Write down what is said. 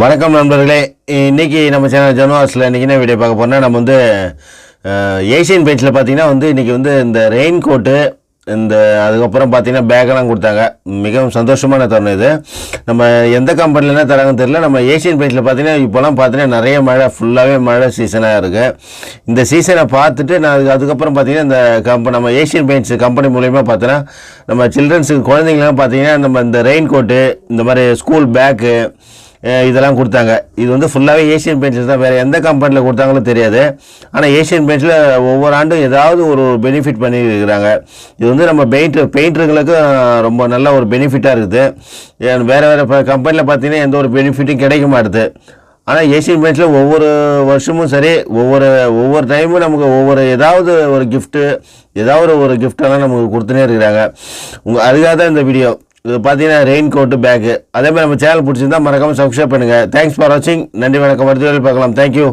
வணக்கம் நண்பர்களே. இன்றைக்கி நம்ம சேனல் ஜனவாஸில் இன்றைக்கி என்ன வீடியோ பார்க்க போறோம்னா நம்ம வந்து ஏஷியன் பெயிண்ட்ஸில் பார்த்தீங்கன்னா வந்து இன்றைக்கி வந்து இந்த ரெயின் கோட்டு இந்த அதுக்கப்புறம் பார்த்தீங்கன்னா பேக்கெல்லாம் கொடுத்தாங்க. மிகவும் சந்தோஷமான தருணம் இது. நம்ம எந்த கம்பெனிலனா தராங்கன்னு தெரியல. நம்ம ஏஷியன் பெயிண்ட்ஸில் பார்த்தீங்கன்னா இப்போலாம் பார்த்தீங்கன்னா நிறைய மழை ஃபுல்லாகவே மழை சீசனாக இருக்குது இந்த சீசனை பார்த்துட்டு நான் அதுக்கு- அதுக்கப்புறம் பார்த்தீங்கன்னா இந்த கம்பெனி நம்ம ஏஷியன் பெயிண்ட்ஸ் கம்பெனி மூலயமா பார்த்தோன்னா நம்ம சில்ட்ரன்ஸுக்கு குழந்தைங்களாம் பார்த்தீங்கன்னா நம்ம இந்த ரெயின் கோட்டு இந்த மாதிரி ஸ்கூல் பேக்கு இதெல்லாம் கொடுத்தாங்க. இது வந்து ஃபுல்லாகவே ஏஷியன் பெயிண்ட்ஸ் தான் வேறு எந்த கம்பெனியில் கொடுத்தாங்களோ தெரியாது. ஆனால் ஏஷியன் பெயிண்ட்ஸில் ஒவ்வொரு ஆண்டும் ஏதாவது ஒரு பெனிஃபிட் பண்ணியிருக்கிறாங்க. இது வந்து நம்ம பெயிண்டர் பெயிண்டர்களுக்கு ரொம்ப நல்ல ஒரு பெனிஃபிட்டாக இருக்குது. வேறு வேறு வேறு கம்பெனியில் பார்த்தீங்கன்னா எந்த ஒரு பெனிஃபிட்டும் கிடைக்க மாட்டுது. ஆனால் ஏஷியன் பெயிண்ட்ஸில் ஒவ்வொரு வருஷமும் சரி ஒவ்வொரு ஒவ்வொரு டைமும் நமக்கு ஒவ்வொரு ஏதாவது ஒரு கிஃப்ட்டு ஏதாவது ஒரு கிஃப்டெல்லாம் நமக்கு கொடுத்துனே இருக்கிறாங்க. உங்கள் அதுக்காக தான் இந்த வீடியோ இது பார்த்தீங்கன்னா ரெயின் கோட்டு பேக்கு அதே மாதிரி நம்ம சேனல் பிடிச்சிருந்தா மறக்காமல் சப்ஸ்கிரைப் பண்ணுங்கள் தேங்க்ஸ் ஃபார் வாட்சிங் நன்றி வணக்கம். அடுத்த வேலை பார்க்கலாம். தேங்க்யூ